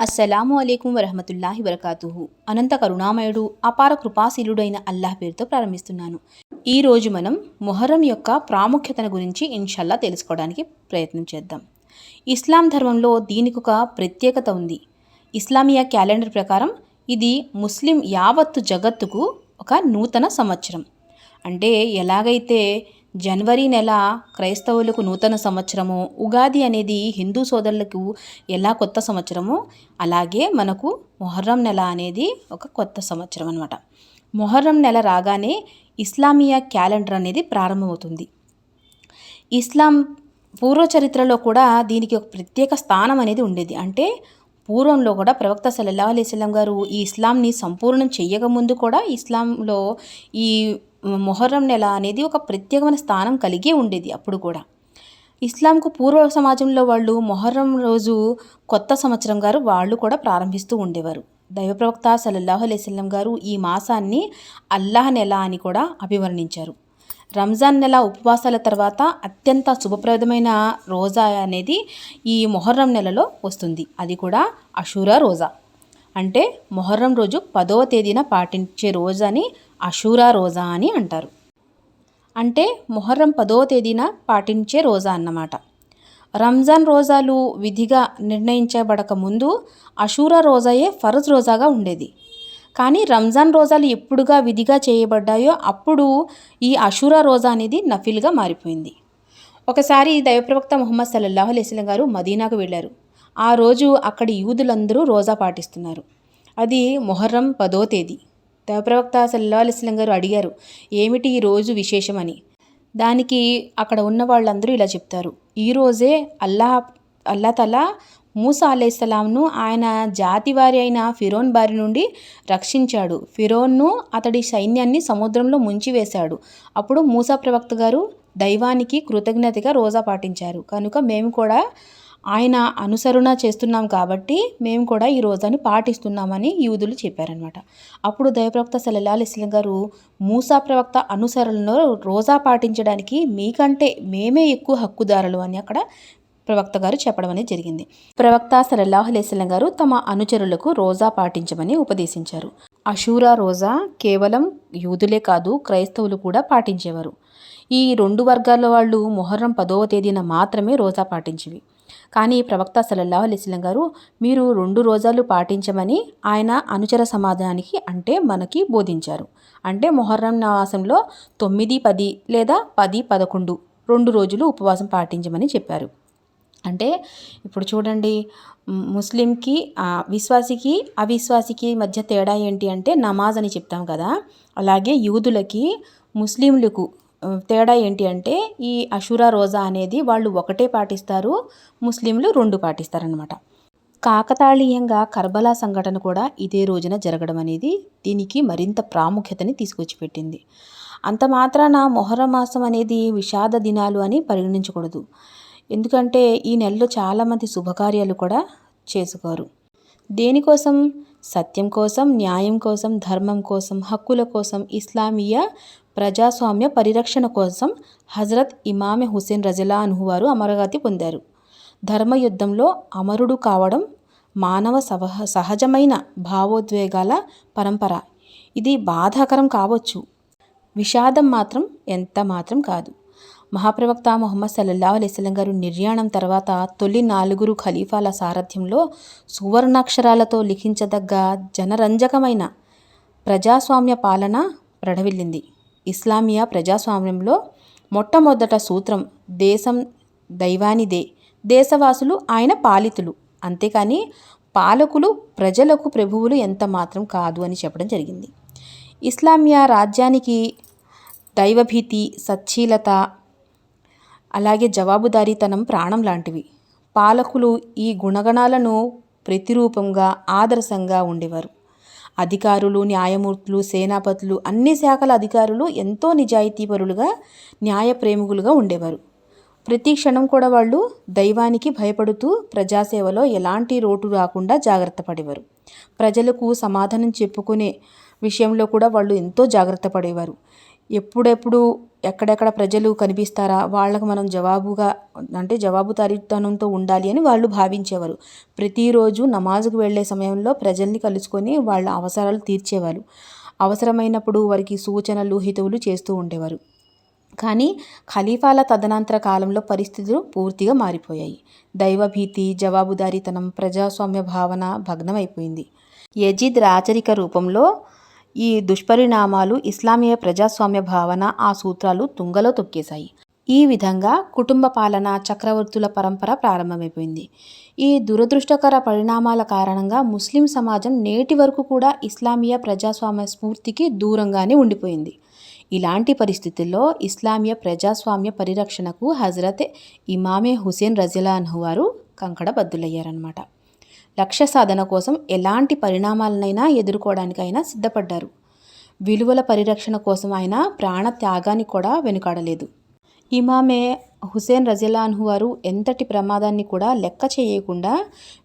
అస్సలాము అలైకుం వరహమతుల్లాహి వరకాతుహు. అనంత కరుణామయుడు అపార కృపాశీలుడైన అల్లాహ్ పేరుతో ప్రారంభిస్తున్నాను. ఈరోజు మనం మొహర్రం యొక్క ప్రాముఖ్యతను గురించి ఇన్షల్లా తెలుసుకోవడానికి ప్రయత్నం చేద్దాం. ఇస్లాం ధర్మంలో దీనికి ఒక ప్రత్యేకత ఉంది. ఇస్లామియా క్యాలెండర్ ప్రకారం ఇది ముస్లిం యావత్తు జగత్తుకు ఒక నూతన సంవత్సరం. అంటే ఎలాగైతే జనవరి నెల క్రైస్తవులకు నూతన సంవత్సరము. ఉగాది అనేది హిందూ సోదరులకు ఎలా కొత్త సంవత్సరము? అలాగే మనకు మొహర్రం నెల అనేది ఒక కొత్త సంవత్సరం అనమాట మొహర్రం నెల రాగానే ఇస్లామియా క్యాలెండర్ అనేది ప్రారంభమవుతుంది. ఇస్లాం పూర్వ చరిత్రలో కూడా దీనికి ఒక ప్రత్యేక స్థానం అనేది ఉండేది. అంటే పూర్వంలో కూడా ప్రవక్త సల్లల్లా అలైస్లం గారు ఈ ఇస్లాంని సంపూర్ణం చెయ్యకముందు కూడా ఇస్లాంలో ఈ మొహర్రం నెల అనేది ఒక ప్రత్యేకమైన స్థానం కలిగి ఉండేది అప్పుడు కూడా. ఇస్లాంకు పూర్వ సమాజంలో వాళ్ళు మొహర్రం రోజు కొత్త సంవత్సరం గారు వాళ్ళు కూడా ప్రారంభిస్తూ ఉండేవారు. దైవ ప్రవక్త సల్లల్లాహు అలైస్లం గారు ఈ మాసాన్ని అల్లాహ్ నెల అని కూడా అభివర్ణించారు. రంజాన్ నెల ఉపవాసాల తర్వాత అత్యంత శుభప్రదమైన రోజా అనేది ఈ మొహర్రం నెలలో వస్తుంది. అది కూడా అషూరా రోజా. అంటే మొహర్రం రోజు పదవ తేదీన పాటించే రోజాని అషూరా రోజా అని అంటారు. అంటే మొహర్రం పదవ తేదీన పాటించే రోజా అన్నమాట. రంజాన్ రోజాలు విధిగా నిర్ణయించబడక ముందు అషూరా రోజాయే ఫరజ్ రోజాగా ఉండేది. కానీ రంజాన్ రోజాలు ఎప్పుడుగా విధిగా చేయబడ్డాయో అప్పుడు ఈ అషూరా రోజా అనేది నఫిల్గా మారిపోయింది. ఒకసారి దైవప్రవక్త ముహమ్మద్ సల్లల్లాహు అలైస్లం గారు మదీనాకు వెళ్ళారు. ఆ రోజు అక్కడి యూదులందరూ రోజా పాటిస్తున్నారు. అది మొహర్రం పదో తేదీ. దైవప్రవక్త సల్లల్లాహు అలైస్లం గారు అడిగారు ఏమిటి ఈ రోజు విశేషమని దానికి అక్కడ ఉన్న వాళ్ళందరూ ఇలా చెప్తారు ఈరోజే అల్లాహ్ అల్లా తలా మూసా అలైహిస్సలాంను ఆయన జాతి వారి అయిన ఫిరోన్ బారి నుండి రక్షించాడు. ఫిరోన్ను అతడి సైన్యాన్ని సముద్రంలో ముంచివేశాడు. అప్పుడు మూసా ప్రవక్త గారు దైవానికి కృతజ్ఞతగా రోజా పాటించారు. కనుక మేము కూడా ఆయన అనుసరణ చేస్తున్నాం కాబట్టి మేము కూడా ఈ రోజాని పాటిస్తున్నామని యూదులు చెప్పారనమాట అప్పుడు దైవప్రవక్త సలలాల్ ఇస్లం గారు మూసా ప్రవక్త అనుసరణలో రోజా పాటించడానికి మీకంటే మేమే ఎక్కువ హక్కుదారులు అని అక్కడ ప్రవక్త గారు చెప్పడం అనేది జరిగింది. ప్రవక్త సలల్లాహులేస్లం గారు తమ అనుచరులకు రోజా పాటించమని ఉపదేశించారు. అషూరా రోజా కేవలం యూదులే కాదు క్రైస్తవులు కూడా పాటించేవారు. ఈ రెండు వర్గాల వాళ్ళు మొహర్రం పదవ తేదీన మాత్రమే రోజా పాటించేవి. కానీ ప్రవక్త సలల్లాహు అలైస్లం గారు మీరు రెండు రోజాలు పాటించమని ఆయన అనుచర సమాజానికి అంటే మనకి బోధించారు. అంటే మొహర్రం మాసంలో తొమ్మిది పది లేదా పది పదకొండు రెండు రోజులు ఉపవాసం పాటించమని చెప్పారు. అంటే ఇప్పుడు చూడండి ముస్లింకి విశ్వాసికి అవిశ్వాసికి మధ్య తేడా ఏంటి అంటే నమాజ్ అని చెప్తాం కదా. అలాగే యూదులకి ముస్లింలకు తేడా ఏంటి అంటే ఈ అషురా రోజా అనేది వాళ్ళు ఒకటే పాటిస్తారు ముస్లింలు రెండు పాటిస్తారనమాట కాకతాళీయంగా కర్బలా సంఘటన కూడా ఇదే రోజున జరగడం అనేది దీనికి మరింత ప్రాముఖ్యతని తీసుకొచ్చి పెట్టింది అంత మాత్రాన మొహరం మాసం అనేది విషాద దినాలు అని పరిగణించకూడదు. ఎందుకంటే ఈ నెలలో చాలామంది శుభకార్యాలు కూడా చేసుకోరు. దేనికోసం సత్యం కోసం న్యాయం కోసం ధర్మం కోసం హక్కుల కోసం ఇస్లామీయ ప్రజాస్వామ్య పరిరక్షణ కోసం హజరత్ ఇమామె హుసేన్ రజలా అనువారు అమరగతి పొందారు. ధర్మయుద్ధంలో అమరుడు కావడం మానవ సహ సహజమైన భావోద్వేగాల పరంపర. ఇది బాధాకరం కావచ్చు. విషాదం మాత్రం ఎంత మాత్రం కాదు. మహాప్రవక్త మొహమ్మద్ సల్లల్లా అలైస్లం గారు నిర్యాణం తర్వాత తొలి నాలుగురు ఖలీఫాల సారథ్యంలో సువర్ణాక్షరాలతో లిఖించదగ్గ జనరంజకమైన ప్రజాస్వామ్య పాలన ప్రడవిల్లింది ఇస్లామియా ప్రజాస్వామ్యంలో మొట్టమొదట సూత్రం దేశం దైవానిదే దేశవాసులు ఆయన పాలితులు. అంతేకాని పాలకులు ప్రజలకు ప్రభువులు ఎంత మాత్రం కాదు అని చెప్పడం జరిగింది. ఇస్లామియా రాజ్యానికి దైవభీతి సచ్చీలత అలాగే జవాబుదారీతనం ప్రాణం లాంటివి. పాలకులు ఈ గుణగణాలను ప్రతిరూపంగా ఆదర్శంగా ఉండేవారు. అధికారులు న్యాయమూర్తులు సేనాపతులు అన్ని శాఖల అధికారులు ఎంతో నిజాయితీపరులుగా న్యాయప్రేమికులుగా ఉండేవారు. ప్రతి క్షణం కూడా వాళ్ళు దైవానికి భయపడుతూ ప్రజాసేవలో ఎలాంటి రోటు రాకుండా జాగ్రత్త పడేవారు. ప్రజలకు సమాధానం చెప్పుకునే విషయంలో కూడా వాళ్ళు ఎంతో జాగ్రత్త పడేవారు. ఎప్పుడెప్పుడు ఎక్కడెక్కడ ప్రజలు కనిపిస్తారా? వాళ్ళకు మనం జవాబుగా అంటే జవాబుదారీతనంతో ఉండాలి అని వాళ్ళు భావించేవారు. ప్రతిరోజు నమాజుకు వెళ్ళే సమయంలో ప్రజల్ని కలుసుకొని వాళ్ళ అవసరాలు తీర్చేవారు. అవసరమైనప్పుడు వారికి సూచనలు హితవులు చేస్తూ ఉండేవారు. కానీ ఖలీఫాల తదనంతర కాలంలో పరిస్థితులు పూర్తిగా మారిపోయాయి. దైవభీతి జవాబుదారీతనం ప్రజాస్వామ్య భావన భగ్నమైపోయింది. యజిద్ రాచరిక రూపంలో ఈ దుష్పరిణామాలు ఇస్లామీయ ప్రజాస్వామ్య భావన ఆ సూత్రాలు తుంగలో తొక్కేశాయి. ఈ విధంగా కుటుంబ పాలన చక్రవర్తుల పరంపర ప్రారంభమైపోయింది. ఈ దురదృష్టకర పరిణామాల కారణంగా ముస్లిం సమాజం నేటి వరకు కూడా ఇస్లామీయ ప్రజాస్వామ్య స్ఫూర్తికి దూరంగానే ఉండిపోయింది. ఇలాంటి పరిస్థితుల్లో ఇస్లామీయ ప్రజాస్వామ్య పరిరక్షణకు హజరత్ ఇమామే హుసేన్ రజిలాన్హు వారు కంకణబద్దులయ్యారనమాట లక్ష్య సాధన కోసం ఎలాంటి పరిణామాలనైనా ఎదుర్కోవడానికైనా సిద్ధపడ్డారు. విలువల పరిరక్షణ కోసం ఆయన ప్రాణ త్యాగాన్ని కూడా వెనుకాడలేదు. ఇమామే హుసేన్ రజిలాన్హు వారు ఎంతటి ప్రమాదాన్ని కూడా లెక్క చేయకుండా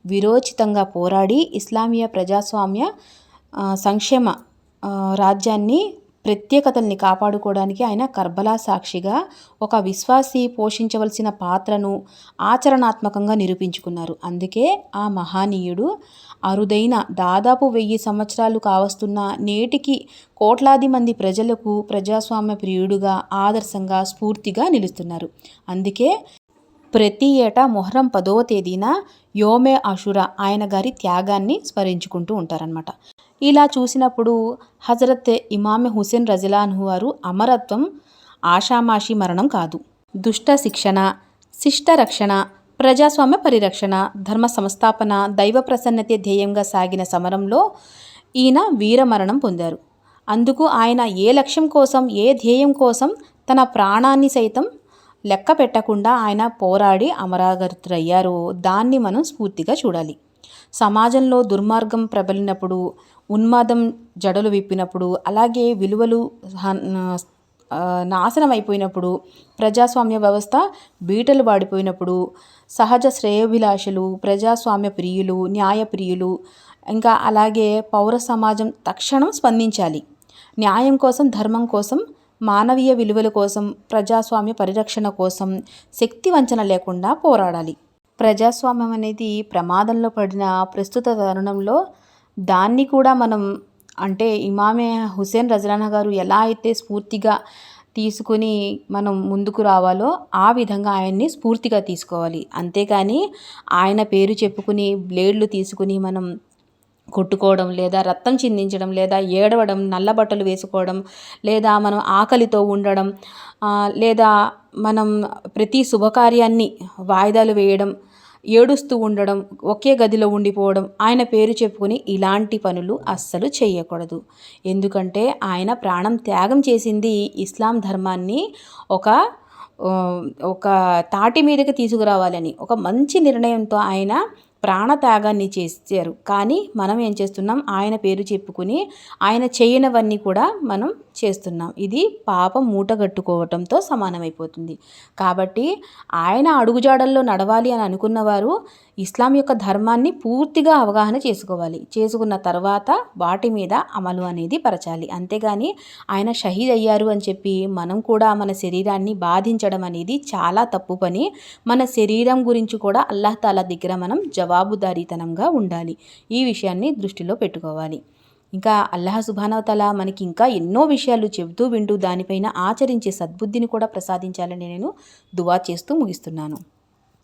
విరోచితంగా పోరాడి ఇస్లామీయ ప్రజాస్వామ్య సంక్షేమ రాజ్యాన్ని ప్రత్యేకతల్ని కాపాడుకోవడానికి ఆయన కర్బలా సాక్షిగా ఒక విశ్వాసి పోషించవలసిన పాత్రను ఆచరణాత్మకంగా నిరూపించుకున్నారు. అందుకే ఆ మహానీయుడు అరుదైన దాదాపు వెయ్యి సంవత్సరాలు కావస్తున్న నేటికి కోట్లాది మంది ప్రజలకు ప్రజాస్వామ్య ప్రియుడుగా ఆదర్శంగా స్ఫూర్తిగా నిలుస్తున్నారు. అందుకే ప్రతి ఏటా మొహరం పదవ తేదీన యోమే అషురా ఆయన గారి త్యాగాన్ని స్మరించుకుంటూ ఉంటారనమాట ఇలా చూసినప్పుడు హజరత్ ఇమామె హుసేన్ రజిలాన్హు వారు అమరత్వం ఆషామాషి మరణం కాదు. దుష్ట శిక్షణ శిష్ట రక్షణ ప్రజాస్వామ్య పరిరక్షణ ధర్మ సంస్థాపన దైవ ప్రసన్నత ధ్యేయంగా సాగిన సమరంలో ఈయన వీరమరణం పొందారు. అందుకు ఆయన ఏ లక్ష్యం కోసం ఏ ధ్యేయం కోసం తన ప్రాణాన్ని సైతం లెక్క పెట్టకుండా ఆయన పోరాడి అమరాగతులయ్యారో దాన్ని మనం స్ఫూర్తిగా చూడాలి. సమాజంలో దుర్మార్గం ప్రబలినప్పుడు ఉన్మాదం జడలు విప్పినప్పుడు అలాగే విలువలు నాశనం అయిపోయినప్పుడు ప్రజాస్వామ్య వ్యవస్థ బీటలు వాడిపోయినప్పుడు సహజ శ్రేయోభిలాషులు ప్రజాస్వామ్య ప్రియులు న్యాయ ప్రియులు ఇంకా అలాగే పౌర సమాజం తక్షణం స్పందించాలి. న్యాయం కోసం ధర్మం కోసం మానవీయ విలువల కోసం ప్రజాస్వామ్య పరిరక్షణ కోసం శక్తి వంచన లేకుండా పోరాడాలి. ప్రజాస్వామ్యం అనేది ప్రమాదంలో పడిన ప్రస్తుత తరుణంలో దాన్ని కూడా మనం అంటే ఇమామే హుసేన్ రజరానా గారు ఎలా అయితే స్ఫూర్తిగా తీసుకుని మనం ముందుకు రావాలో ఆ విధంగా ఆయన్ని స్ఫూర్తిగా తీసుకోవాలి. అంతేకాని ఆయన పేరు చెప్పుకుని బ్లేడ్లు తీసుకుని మనం కొట్టుకోవడం లేదా రక్తం చిందించడం లేదా ఏడవడం నల్ల బట్టలు వేసుకోవడం లేదా మనం ఆకలితో ఉండడం లేదా మనం ప్రతి శుభకార్యాన్ని వాయిదాలు వేయడం ఏడుస్తూ ఉండడం ఒకే గదిలో ఉండిపోవడం ఆయన పేరు చెప్పుకుని ఇలాంటి పనులు అస్సలు చేయకూడదు. ఎందుకంటే ఆయన ప్రాణం త్యాగం చేసింది ఇస్లాం ధర్మాన్ని ఒక ఒక తాటి మీదకి తీసుకురావాలని ఒక మంచి నిర్ణయంతో ఆయన ప్రాణత్యాగాన్ని చేశారు. కానీ మనం ఏం చేస్తున్నాం? ఆయన పేరు చెప్పుకుని ఆయన చేయనవన్నీ కూడా మనం చేస్తున్నాం. ఇది పాపం మూటగట్టుకోవటంతో సమానమైపోతుంది. కాబట్టి ఆయన అడుగుజాడల్లో నడవాలి అని అనుకున్నవారు ఇస్లాం యొక్క ధర్మాన్ని పూర్తిగా అవగాహన చేసుకోవాలి. చేసుకున్న తర్వాత వాటి మీద అమలు అనేది పరచాలి. అంతేగాని ఆయన షహీద్ అయ్యారు అని చెప్పి మనం కూడా మన శరీరాన్ని బాధించడం అనేది చాలా తప్పు పని. మన శరీరం గురించి కూడా అల్లాహ్ దగ్గర మనం జవాబుదారీతనంగా ఉండాలి. ఈ విషయాన్ని దృష్టిలో పెట్టుకోవాలి. ఇంకా అల్లాహ్ సుభానవతల మనకి ఇంకా ఎన్నో విషయాలు చెబుతూ వింటూ దానిపైన ఆచరించే సద్బుద్ధిని కూడా ప్రసాదించాలని నేను దువా చేస్తూ ముగిస్తున్నాను.